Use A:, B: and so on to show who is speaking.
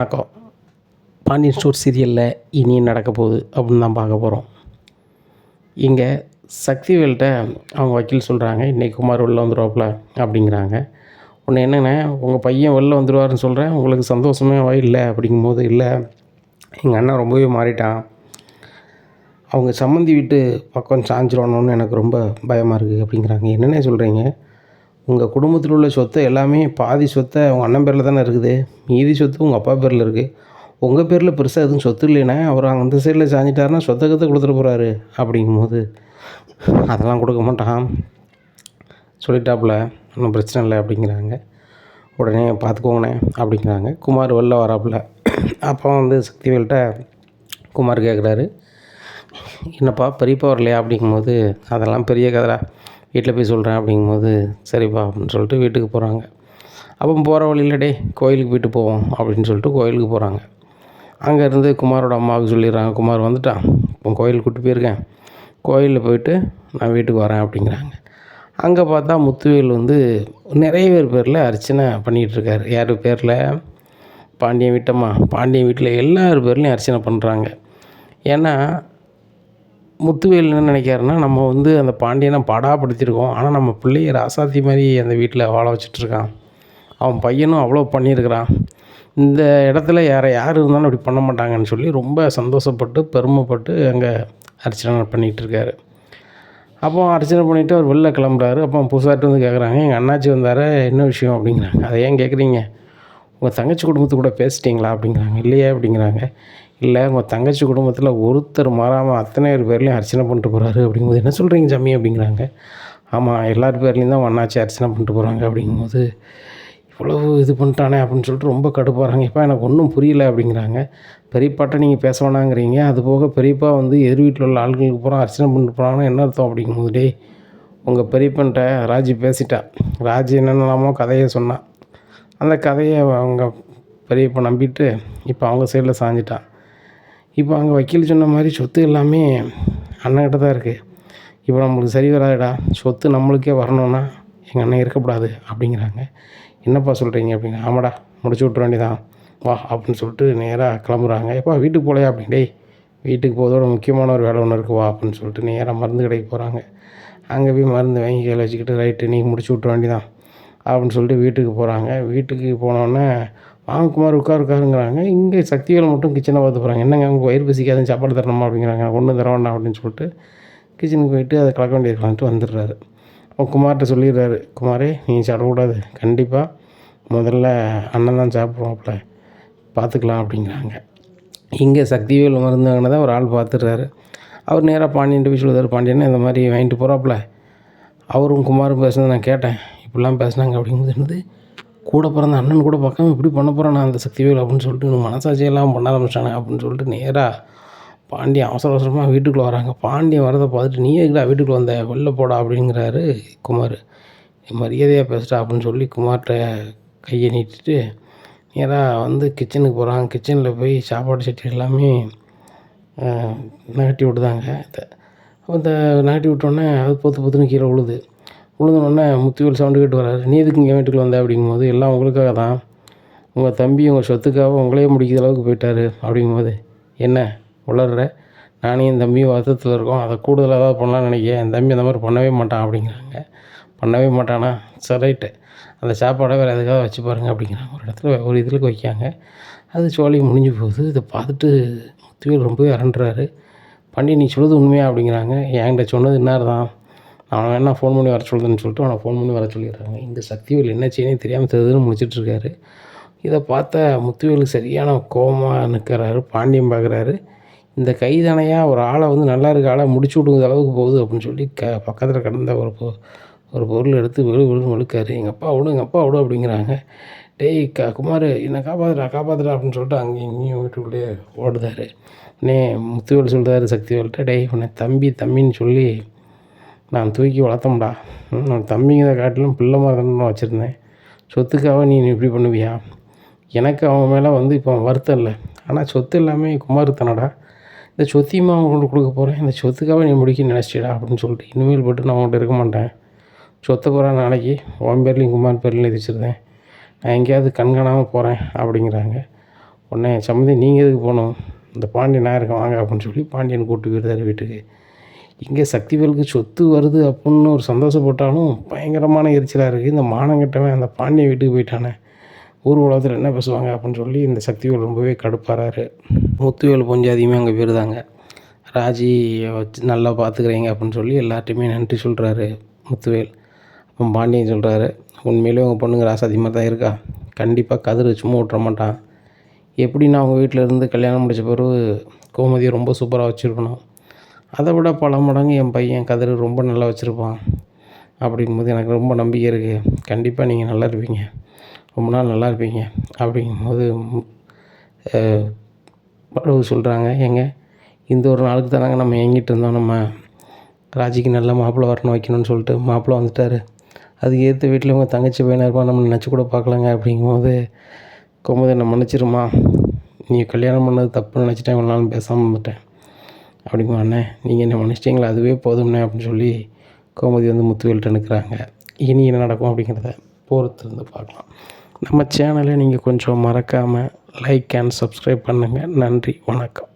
A: வணக்கம். பாண்டியன் ஸ்டோர் சீரியலில் இனி நடக்க போகுது அப்படின்னு தான் பார்க்க போகிறோம் இங்கே சக்திவேல்கிட்ட அவங்க வக்கீல் சொல்கிறாங்க இன்றைக்கி குமார் வெளில வந்துடுவாப்புல அப்படிங்கிறாங்க. ஒன்று என்னென்ன உங்கள் பையன் வெளில வந்துடுவாருன்னு சொல்கிறேன் உங்களுக்கு சந்தோஷமே இல்லை அப்படிங்கும்போது இல்லை எங்கள் அண்ணன் ரொம்பவே மாறிட்டான். அவங்க சம்மந்தி வீட்டு பக்கம் சாஞ்சிடணும்னு எனக்கு ரொம்ப பயமாக இருக்குது அப்படிங்கிறாங்க. என்னென்ன சொல்கிறீங்க உங்கள் குடும்பத்தில் உள்ள சொத்தை எல்லாமே பாதி சொத்தை உங்கள் அண்ணன் பேரில் தானே இருக்குது. மீதி சொத்து உங்கள் அப்பா பேரில் இருக்குது உங்கள் பேரில் பெருசாக எதுவும் சொத்து இல்லைன்னா அவர் அந்த சைடில் சாஞ்சிட்டாருன்னா சொத்தை கத்தை கொடுத்துட்டு போகிறாரு அப்படிங்கும்போது அதெல்லாம் கொடுக்க மாட்டான். சொல்லிட்டாப்புல ஒன்றும் பிரச்சனை இல்லை அப்படிங்கிறாங்க. உடனே பார்த்துக்கோங்கண்ணே அப்படிங்கிறாங்க. குமார் வெளில வராப்புல. அப்போ வந்து சக்திவேல்கிட்ட குமார் கேட்குறாரு என்னப்பா பெரியப்பா வரலையா? அப்படிங்கும்போது அதெல்லாம் பெரிய கதைடா. வீட்டில் போய் சொல்கிறேன் அப்படிங்கும்போது சரிப்பா அப்படின்னு சொல்லிட்டு வீட்டுக்கு போகிறாங்க. அப்போ போகிற வழியில் டே கோயிலுக்கு போயிட்டு போவோம் அப்படின்னு சொல்லிட்டு கோயிலுக்கு போகிறாங்க. அங்கேருந்து குமாரோட அம்மாவுக்கு சொல்லிடுறாங்க. குமார் வந்துட்டான் இப்போ கோயிலுக்கு கூட்டி போயிருக்கேன். கோயிலில் போயிட்டு நான் வீட்டுக்கு வரேன் அப்படிங்கிறாங்க. அங்கே பார்த்தா முத்துவேல் வந்து நிறைய பேர் பேரில் அர்ச்சனை பண்ணிகிட்ருக்காரு யார் பேரில்? பாண்டியன் வீட்டம்மா. பாண்டியன் வீட்டில் எல்லார் பேர்லேயும் அர்ச்சனை பண்ணுறாங்க. ஏன்னா முத்துவேல் என்ன நினைக்காருன்னா நம்ம வந்து அந்த பாண்டியனை பாடாப்படுத்தியிருக்கோம். ஆனால் நம்ம பிள்ளைய ராசாத்தி மாதிரி அந்த வீட்டில் வாழ வச்சிட்ருக்கான். அவன் பையனும் அவ்வளோ பண்ணியிருக்கிறான். இந்த இடத்துல யாரை யார் இருந்தாலும் அப்படி பண்ண மாட்டாங்கன்னு சொல்லி ரொம்ப சந்தோஷப்பட்டு பெருமைப்பட்டு அங்கே அர்ச்சனை பண்ணிகிட்டு இருக்காரு அப்போ அர்ச்சனை பண்ணிவிட்டு அவர் வெளில கிளம்புறாரு. அப்போ புதுசாட்டு வந்து கேட்குறாங்க எங்கள் அண்ணாச்சி வந்தார்? என்ன விஷயம்? அப்படிங்கிறாங்க. அதை ஏன் கேட்குறீங்க? உங்கள் தங்கச்சி குடும்பத்து கூட பேசிட்டீங்களா? அப்படிங்கிறாங்க. இல்லையே அப்படிங்கிறாங்க. இல்லை உங்கள் தங்கச்சி குடும்பத்தில் ஒருத்தர் மாறாமல் அத்தனை பேர் பேர்லேயும் அர்ச்சனை பண்ணிட்டு போகிறாரு அப்படிங்கும்போது என்ன சொல்கிறீங்க ஜம்மி அப்படிங்கிறாங்க. ஆமாம் எல்லார் பேர்லேயும் தான் அண்ணாச்சி அர்ச்சனை பண்ணிட்டு போகிறாங்க அப்படிங்கும்போது இவ்வளவு இது பண்ணிட்டானே அப்படின்னு சொல்லிட்டு ரொம்ப கடுப்பாகிறாங்க இப்போ எனக்கு ஒன்றும் புரியல அப்படிங்கிறாங்க. பெரியப்பாட்ட நீங்கள் பேச வேணாங்கிறீங்க. அது போக பெரியப்பா வந்து எதிர் வீட்டில் உள்ள ஆள்களுக்கு பூரா அர்ச்சனை பண்ணிட்டு போகிறாங்கன்னா என்ன அர்த்தம் அப்படிங்கும்போது டேய் உங்கள் பெரியப்பன்ட்ட ராஜி பேசிட்டா. ராஜி என்னென்னலாமோ கதையை சொன்னான் அந்த கதையை அவங்க பெரியப்பா நம்பிட்டு இப்போ அவங்க சைடில் சாஞ்சிட்டான் இப்போ அங்கே வக்கீல் சொன்ன மாதிரி சொத்து எல்லாமே அண்ணன்கிட்ட தான் இருக்குது இப்போ நம்மளுக்கு சரி வராதுடா. சொத்து நம்மளுக்கே வரணும்னா எங்கள் அண்ணன் இருக்கக்கூடாது அப்படிங்கிறாங்க. என்னப்பா சொல்கிறீங்க அப்படின்னு ஆமாடா முடிச்சு விட்ற வேண்டியதான் வா அப்படின்னு சொல்லிட்டு நேராக கிளம்புறாங்க. எப்பா வீட்டுக்கு போகலையா அப்படின்னு டேய் வீட்டுக்கு போகிறதோட முக்கியமான ஒரு வேலை ஒன்று இருக்குவா வா அப்படின்னு சொல்லிட்டு நேராக மருந்து கடைக்கு போகிறாங்க அங்கே போய் மருந்து வாங்கி கையில் வச்சுக்கிட்டு ரைட்டு நீங்கள் முடிச்சு விட்ற வேண்டியதான் அப்படின்னு சொல்லிட்டு வீட்டுக்கு போகிறாங்க வீட்டுக்கு போனோடனே வாங்க குமார் உட்கார் உட்காருங்கிறாங்க இங்கே சக்திவேல் மட்டும் கிச்சனை பார்த்து போகிறாங்க என்னங்க அவங்க வயிறு பசிக்காதுன்னு சாப்பாடு தரணுமா அப்படிங்கிறாங்க. ஒன்றும் தர வேண்டாம் அப்படின்னு சொல்லிட்டு கிச்சனுக்கு போயிட்டு அதை கலக்க வேண்டியிருக்கலான்ட்டு வந்துடுறாரு. அவன் குமார்கிட்ட சொல்லிடுறாரு குமாரே நீங்கள் சாப்பிடக்கூடாது. கண்டிப்பாக முதல்ல அண்ணன் தான் சாப்பிடுவாப்புல. பார்த்துக்கலாம் அப்படிங்கிறாங்க. இங்கே சக்திவேல் மருந்தாங்கன்னு தான் ஒரு ஆள் பார்த்துடுறாரு. அவர் நேராக பாண்டியன் போய் சொல்லுவார் பாண்டியன் இந்த மாதிரி வாங்கிட்டு போகிறாப்புல அவரும் குமாரும் பேசுனது நான் கேட்டேன். இப்படிலாம் பேசுனாங்க அப்படிங்கும்போது என்னது? கூட பிறந்த அண்ணன் கூட பார்க்காம இப்படி பண்ண போகிறேன் நான் அந்த சக்திவேல் அப்படின்னு சொல்லிட்டு மனசாட்சியெல்லாம் பண்ண ஆரம்பிச்சிட்டானே அப்படின்னு சொல்லிட்டு நேராக பாண்டியன் அவசர அவசரமாக வீட்டுக்குள்ளே வராங்க. பாண்டியன் வரதை பார்த்துட்டு நீ எதுக்குடா வீட்டுக்குள்ளே வந்த? வெளில போடா அப்படிங்கிறாரு குமார். மரியாதையாக பேசுடா அப்படின்னு சொல்லி குமார்கிட்ட கையை நீட்டிட்டு நேராக வந்து கிச்சனுக்கு போகிறாங்க கிச்சனில் போய் சாப்பாடு சட்டி எல்லாமே நகட்டி விட்டுதாங்க. இந்த நகட்டி விட்டோன்னே அது பொத்து பொத்துன்னு கீழே விழுது. விழுந்தோடனே முத்துவேல் சவுண்டு கேட்டு வராரு. நீ எதுக்கு இங்கே வீட்டுக்குள்ளே வந்த? அப்படிங்கும்போது எல்லாம் உங்களுக்காக தான். உங்கள் தம்பி உங்கள் சொத்துக்காக உங்களே முடிக்கிற அளவுக்கு போயிட்டாரு. அப்படிங்கும்போது என்ன? உளர்ற? நானும் என் தம்பியும் வருத்தத்தில் இருக்கோம். அதை கூடுதலாக தான் பண்ணலாம்னு நினைக்கிறேன் என் தம்பி அந்த மாதிரி பண்ணவே மாட்டான். அப்படிங்கிறாங்க. பண்ணவே மாட்டானா? சரி ரைட்டு. அந்த சாப்பாடை வேறு எதுக்காக வச்சு பாருங்க. அப்படிங்கிறாங்க. ஒரு இடத்துல ஒரு இதில் வைக்காங்க அது சோழி முடிஞ்சு போகுது. இதை பார்த்துட்டு முத்துவேல் ரொம்பவே அரண்டுறாரு. பாண்டி நீ சொல்லுது உண்மையா? அப்படிங்கிறாங்க. என்கிட்ட சொன்னது இன்னார் தான் அவனை வேணா ஃபோன் பண்ணி வர சொல்லுதுன்னு சொல்லிட்டு அவனை ஃபோன் பண்ணி வர சொல்லிடுறாங்க. இந்த சக்திவேல் என்ன செய்யணும் தெரியாமல் தெரியுதுன்னு முடிச்சிட்ருக்காரு இதை பார்த்த முத்துவேலுக்கு சரியான கோபமாக நிற்கிறாரு பாண்டியம் பார்க்குறாரு. இந்த கைதனையாக ஒரு ஆளை வந்து நல்லா இருக்க ஆளை முடிச்சு விடுங்கிற அளவுக்கு போகுது அப்படின்னு சொல்லி க பக்கத்தில் கடந்த ஒரு பொ ஒரு பொருள் எடுத்து விழு விழுன்னு வழுக்காரு எங்கள் அப்பா விடு எங்கள் அப்பா விடு அப்படிங்கிறாங்க. டேய் க குமார் என்னை காப்பாற்றுடா காப்பாற்றுடா அப்படின்னு சொல்லிட்டு அங்கேயும் இங்கேயும் வீட்டுக்குள்ளேயே ஓடுதாரு. உடனே முத்துவேல் சொல்கிறாரு சக்திவேல்கிட்ட டேய் உன்னை தம்பி தம்பின்னு சொல்லி நான் தூக்கி வளர்த்தோம்டா. நான் தம்பிங்கிறத காட்டிலும் பிள்ளை மாதிரி நான் வச்சுருந்தேன். சொத்துக்காக நீ இப்படி பண்ணுவியா? எனக்கு அவங்க மேலே வந்து இப்போ வருத்தம் இல்லை. ஆனால் சொத்து எல்லாமே குமார் தானடா இந்த சொத்தையுமா அவங்களுக்கு கொடுக்க போகிறேன் இந்த சொத்துக்காக நீ முடிக்க நினச்சிடா அப்படின்னு சொல்லிட்டு இனிமேல் போட்டு நான் அவங்கள்ட்ட இருக்க மாட்டேன். சொத்தை போகிற நாளைக்கு உன் பேர்லேயும் குமார் பேர்லேயும் வச்சுருந்தேன். நான் எங்கேயாவது கண்காணாமல் போகிறேன் அப்படிங்கிறாங்க. உடனே சம்மந்தி நீங்கள் எதுக்கு போகணும்? இந்த பாண்டியன் நான் இருக்கேன் வாங்க அப்படின்னு சொல்லி பாண்டியன் கூப்பிட்டு போயிருந்தார் வீட்டுக்கு. இங்கே சக்திவேலுக்கு சொத்து வருது அப்புடின்னு ஒரு சந்தோஷப்பட்டாலும் பயங்கரமான எரிச்சலாக இருக்குது இந்த மானங்கட்டவன் அந்த பாண்டியன் வீட்டுக்கு போயிட்டானே. ஊர் உலகத்தில் என்ன பேசுவாங்க அப்படின்னு சொல்லி இந்த சக்திவேல் ரொம்பவே கடுப்பாராரு முத்துவேல் கொஞ்சம் அதிகமாக அங்கே போயிருந்தாங்க. ராஜி வச்சு நல்லா பார்த்துக்கிறீங்க அப்படின்னு சொல்லி எல்லார்ட்டையுமே நன்றி சொல்கிறாரு முத்துவேல். அப்போ பாண்டியன் சொல்கிறாரு உண்மையிலே உங்கள் பொண்ணுங்க ராசு அதிகமாக தான் இருக்கா? கண்டிப்பாக கதிர் சும்மா விட்ற மாட்டான் எப்படின்னா அவங்க வீட்டில் இருந்து கல்யாணம் முடித்த பிறகு கோமதியை ரொம்ப சூப்பராக வச்சுருக்கணும். அதை விட பல மடங்கு என் பையன் கதிர் ரொம்ப நல்லா வச்சுருப்பான் அப்படிங்கும்போது எனக்கு ரொம்ப நம்பிக்கை இருக்குது கண்டிப்பாக நீங்கள் நல்லா இருப்பீங்க. ரொம்ப நாள் நல்லா இருப்பீங்க அப்படிங்கும்போது படவு சொல்கிறாங்க ஏங்க இந்த ஒரு நாளுக்கு தானாங்க நம்ம எங்கிட்டு இருந்தோம். நம்ம ராஜிக்கு நல்ல மாப்பிள்ளை வரணும் வைக்கணும்னு சொல்லிட்டு மாப்பிள்ளை வந்துட்டார். அதுக்கு ஏற்ற வீட்டில் உங்கள் தங்கச்சி பையனாக இருப்பான் நம்ம நினச்சி கூட பார்க்கலங்க அப்படிங்கும்போது கோமதி என்னை மன்னிச்சிருமா நீ கல்யாணம் பண்ணது தப்புன்னு நினச்சிட்டேன் இவ்வளோ நாள் பேசாமல் வந்துட்டேன் அப்படிங்க அண்ணே நீங்கள் என்ன மன்னிச்சிட்டிங்களா? அதுவே போதும்ண்ணே அப்படின்னு சொல்லி கோமதி வந்து முத்துவேல்கிட்ட நிற்கிறாங்க இனி என்ன நடக்கும் அப்படிங்கிறத பொறுத்து இருந்து பார்க்கலாம். நம்ம சேனலை நீங்கள் கொஞ்சம் மறக்காமல் லைக் அண்ட் சப்ஸ்கிரைப் பண்ணுங்கள் நன்றி வணக்கம்.